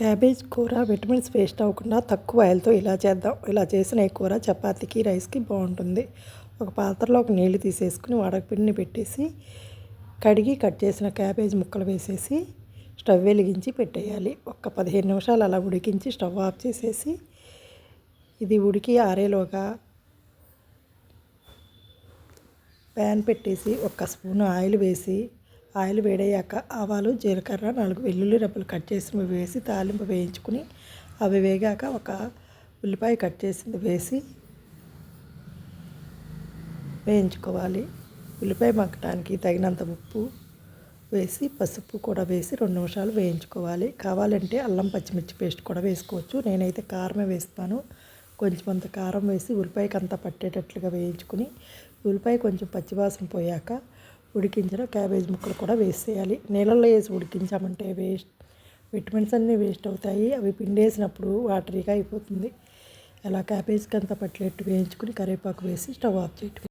Cabbage కూర vitamins waste అవ్వకుండా తక్కువ ఆయిల్తో ఇలా చేద్దాం. ఇలా చేసిన ఈ కూర చపాతీకి రైస్కి బాగుంటుంది. ఒక పాత్రలో ఒక నీళ్ళు తీసేసుకుని వడకపిండిని పెట్టేసి కడిగి కట్ చేసిన క్యాబేజ్ ముక్కలు వేసేసి స్టవ్ వెలిగించి పెట్టేయాలి. ఒక పదిహేను నిమిషాలు అలా ఉడికించి స్టవ్ ఆఫ్ చేసేసి ఇది ఉడికి ఆరేలోగా ప్యాన్ పెట్టేసి ఒక స్పూన్ ఆయిల్ వేసి ఆయిల్ వేడయ్యాక ఆవాలు జీలకర్ర నాలుగు వెల్లుల్లి రెబ్బలు కట్ చేసినవి వేసి తాలింపు వేయించుకుని అవి వేగాక ఒక ఉల్లిపాయ కట్ చేసింది వేసి వేయించుకోవాలి. ఉల్లిపాయ మగ్గడానికి తగినంత ఉప్పు వేసి పసుపు కూడా వేసి రెండు నిమిషాలు వేయించుకోవాలి. కావాలంటే అల్లం పచ్చిమిర్చి పేస్ట్ కూడా వేసుకోవచ్చు. నేనైతే కారమే వేస్తాను. కొంచెం అంత కారం వేసి ఉల్లిపాయకి అంతా పట్టేటట్లుగా వేయించుకుని ఉల్లిపాయ కొంచెం పచ్చివాసన పోయాక ఉడికించిన క్యాబేజ్ ముక్కలు కూడా వేసేయాలి నీళ్ళల్లో వేసి ఉడికించామంటే వేస్ట్. విటమిన్స్ అన్నీ వేస్ట్ అవుతాయి. అవి పిండేసినప్పుడు వాటరీగా అయిపోతుంది. అలా క్యాబేజ్కి అంత పట్లెట్టు వేయించుకుని కరివేపాకు వేసి స్టవ్ ఆఫ్ చేయటం